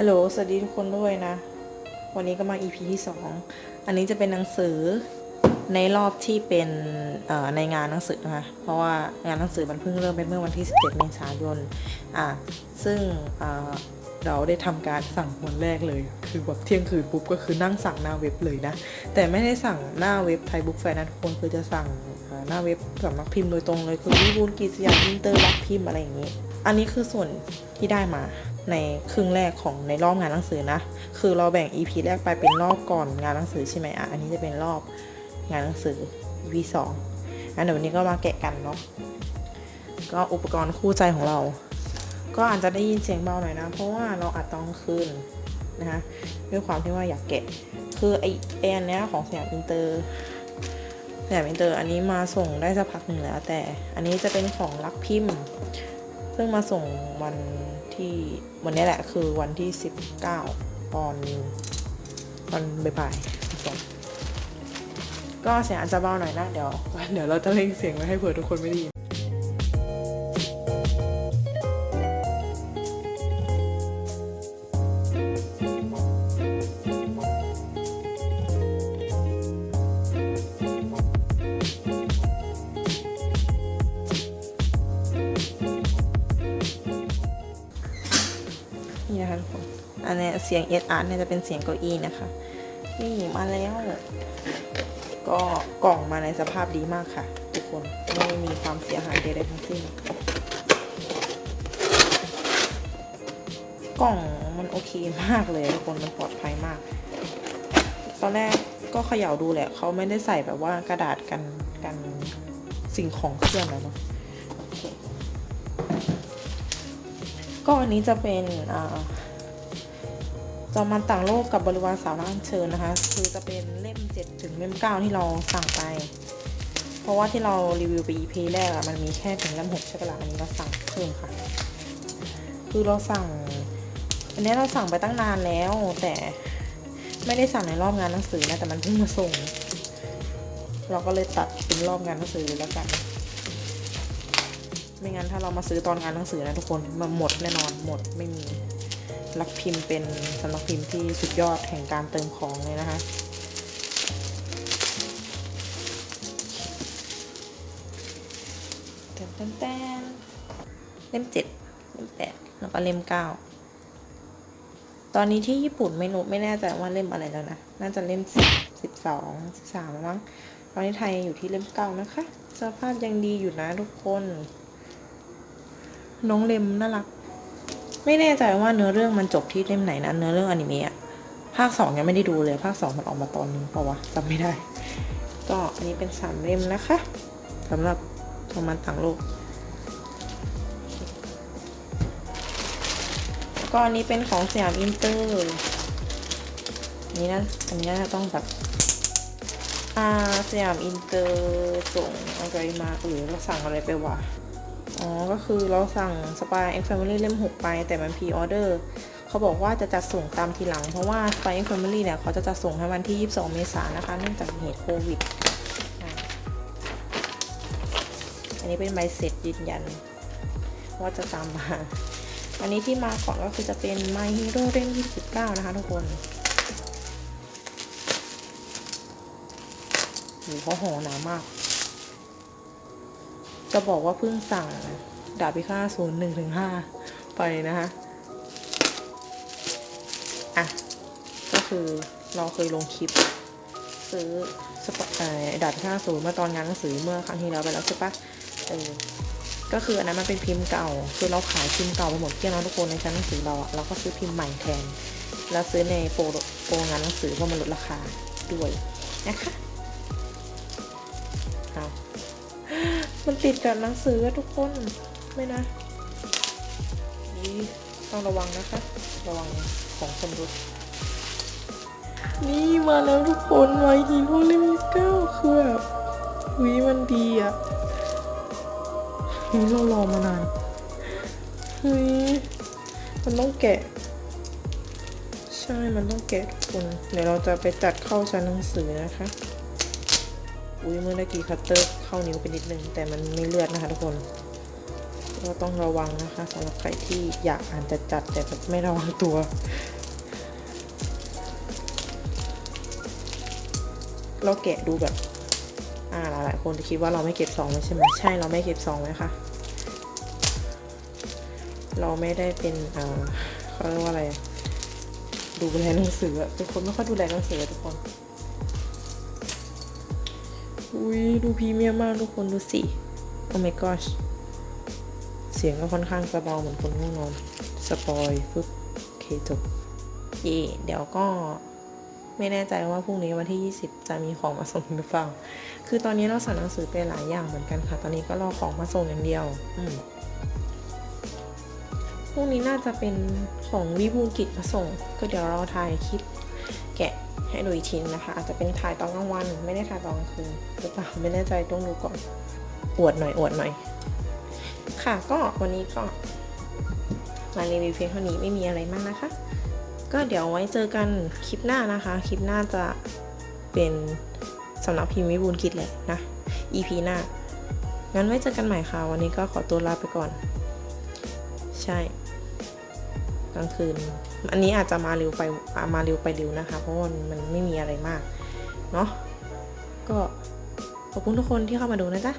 ฮัลโหล สวัสดีทุกคนด้วยนะ วันนี้ก็มา EP ที่ 2 อันนี้จะเป็นหนังสือในรอบที่เป็นในงานหนังสือนะคะ เพราะว่างานหนังสือมันเพิ่งเริ่มไปเมื่อวันที่ 17 เมษายน อะ ซึ่ง เราได้ทำการสั่งวันแรกเลย คือแบบเที่ยงคืนปุ๊บก็คือนั่งสั่งหน้าเว็บเลยนะ แต่ไม่ได้สั่งหน้าเว็บไทยบุ๊กแฟร์นะทุกคนคือจะสั่งหน้าเว็บสำนักพิมพ์โดยตรงเลยคือวิบูลกิจสยามอินเตอร์รับพิมพ์อะไรอย่างนี้ อันนี้คือส่วนที่ได้มาในครึ่งแรกของในรอบงานหนังสือนะ คือเราแบ่ง EP แรกไปเป็นรอบก่อนงานหนังสือใช่ไหมอะ อันนี้จะเป็นรอบงานหนังสือ EP สองงั้นเดี๋ยววันนี้ก็มาแกะกันเนาะ ก็อุปกรณ์คู่ใจของเรา ก็อาจจะได้ยินเสียงเบาหน่อยนะ เพราะว่าเราอัดตอนกลางคืนนะคะด้วยความที่ว่าอยากแกะ คือไอไออันเนี้ยของสยามอินเตอร์สยามอินเตอร์อันนี้มาส่งได้สักพักหนึ่งแล้ว แต่อันนี้จะเป็นของรักพิมพ์ เพิ่งมาส่งวันที่วันนี้แหละคือวันที่ 19 ตอนตอนบ่ายๆมาส่งก็เสียงอาจจะเบาหน่อยนะ เดี๋ยว เดี๋ยวเราจะเล่งเสียงไว้ให้เผื่อทุกคนไม่ได้ยิน นี่นะคะทุกคน อันนี้เสียงเอสอาร์เนี่ยจะเป็นเสียงเก้าอี้นะคะ นี่มาแล้ว ก็กล่องมาในสภาพดีมากค่ะ ทุกคน ไม่มีความเสียหายใดๆทั้งสิ้น กล่องมันโอเคมากเลยทุกคน มันปลอดภัยมาก ตอนแรกก็เขย่าดูแหละ เขาไม่ได้ใส่แบบว่ากระดาษกันกันสิ่งของเครื่องแล้วเนาะ ก็อันนี้จะเป็นอจอมันต่างโลกกับบริวารสาวร่างเชิญนะคะ คือจะเป็นเล่ม7ถึงเล่ม9ที่เราสั่งไป เพราะว่าที่เรารีวิวไป EP แรกอะมันมีแค่ถึงเล่ม6ใช่ปะล่ะอันนี้เราสั่งเพิ่มค่ะ คือเราสั่ง อันนี้เราสั่งไปตั้งนานแล้ว แต่ไม่ได้สั่งในรอบงานหนังสือนะแต่มันเพิ่งมาส่ง เราก็เลยตัดเป็นรอบงานหนังสือแล้วกัน ไม่งั้นถ้าเรามาซื้อตอนงานหนังสือนะทุกคนมันหมดแน่นอนหมดไม่มีรักพิมพ์เป็นสำนักพิมพ์ที่สุดยอดแห่งการเติมของเลยนะคะแตนแตนแตนเล่มเจ็ดเล่มแปดแล้วก็เล่มเก้าตอนนี้ที่ญี่ปุ่นไม่รู้ไม่แน่ใจว่าเล่มอะไรแล้วนะ น่าจะเล่มสิบสิบสองสิบสามมั้ง ตอนนี้ไทยอยู่ที่เล่มเก้านะคะ สภาพยังดีอยู่นะทุกคน น้องเลมน่ารัก ไม่แน่ใจว่าเนื้อเรื่องมันจบที่เล่มไหนนะเนื้อเรื่องอนิเมะภาคสองยังไม่ได้ดูเลย ภาคสองมันออกมาตอนนึงเปล่าวะจำไม่ได้ ก็อันนี้เป็นสามเล่มนะคะสำหรับธรมันต่างโลกแล้วก็อันนี้เป็นของสยามอินเตอร์อันนี้นะอันนี้น่าจะต้องแบบอ่าสยามอินเตอร์ส่งอะไรมาหรือเราสั่งอะไรไปวะ อ๋อ ก็คือเราสั่ง Spy X Family เล่ม 6 ไปแต่มัน pre order เขาบอกว่าจะจัดส่งตามทีหลัง เพราะว่า Spy X Family เนี่ยเขาจะจัดส่งให้วันที่ 22 เมษายนนะคะ เนื่องจากเหตุโควิด อันนี้เป็นใบเสร็จยืนยัน ว่าจะตามมา อันนี้ที่มาก่อนก็คือจะเป็น My Hero เล่ม29 นะคะทุกคนโหเขาห่อหนามาก จะบอกว่าเพิ่งสั่งดาบพิฆาตศูนย์หนึ่งถึงห้าไปนะคะอะ ก็คือเราเคยลงคลิป ซื้อสปอ่อดาบพิฆาตศูนย์เมื่อตอนงานหนังสือเมื่อครั้งที่แล้วไปแล้วใช่ปะเออก็คืออันนั้นมันเป็นพิมพ์เก่า คือเราขายพิมพ์เก่าไปหมดเกลี้ยงแล้วทุกคนในชั้นหนังสือเราอะเราก็ซื้อพิมพ์ใหม่แทน แล้วซื้อในโปรโปรงานหนังสือเพราะมันลดราคาด้วยนะคะเอา มันติดกับหนังสือทุกคนไม่นะนี่ต้องระวังนะคะ ระวังของชำรุดนี่มาแล้วทุกคนไวฮีโร่เล่มเก้าคือแบบวิมันดีอะเฮ้ยเรารอมานานเฮ้ยมันต้องแกะ ใช่มันต้องแกะทุกคนเดี๋ยวเราจะไปจัดเข้าชั้นหนังสือนะคะ อุ้ยเมื่อกี้คัตเตอร์เข้านิ้วไปนิดนึง แต่มันไม่เลือดนะคะทุกคน ก็ต้องระวังนะคะสำหรับใครที่อยากอ่านจัดจัดแต่แบบไม่ระวังตัวเราแกะดูแบบ อ่าหลายๆคนจะคิดว่าเราไม่เก็บซองไว้ใช่ไหมใช่เราไม่เก็บซองไว้ค่ะ เราไม่ได้เป็นเอ่อเขาเรียกว่าอะไร ดูแลหนังสืออะเป็นคนไม่ค่อยดูแลหนังสือทุกคน อุ้ยดูพรีเมียมมากทุกคนดูสิโอ้ my gosh เสียงก็ค่อนข้างจะเบาเหมือนคนง่วงนอน สปอยปึ๊บโอเคจบเย่เดี๋ยวก็ไม่แน่ใจว่าพรุ่งนี้วันที่ 20 จะมีของมาส่งหรือเปล่า คือตอนนี้เราสั่งหนังสือไปหลายอย่างเหมือนกันค่ะ ตอนนี้ก็รอของมาส่งอย่างเดียว อืมพรุ่งนี้น่าจะเป็นของวิบูลกิจมาส่ง ก็เดี๋ยวเราถ่ายคลิป แกะให้ดูอีกทีนึงนะคะ อาจจะเป็นถ่ายตอนกลางวัน ไม่ได้ถ่ายตอนกลางคืนหรือเปล่าไม่แน่ใจต้องดูก่อน อวดหน่อยอวดหน่อย ค่ะก็วันนี้ก็มารีวิวเพียงเท่านี้ไม่มีอะไรมากนะคะ ก็เดี๋ยวไว้เจอกันคลิปหน้านะคะ คลิปหน้าจะเป็นสำหรับพิมพ์วิบูลย์กิจแหละนะ EP หน้า งั้นไว้เจอกันใหม่ค่ะ วันนี้ก็ขอตัวลาไปก่อน ใช่ กลางคืน อันนี้อาจจะมาเร็วไปมาเร็วไปเร็วนะคะ เพราะว่ามันมันไม่มีอะไรมาก เนาะก็ขอบคุณทุกคนที่เข้ามาดูนะจ๊ะ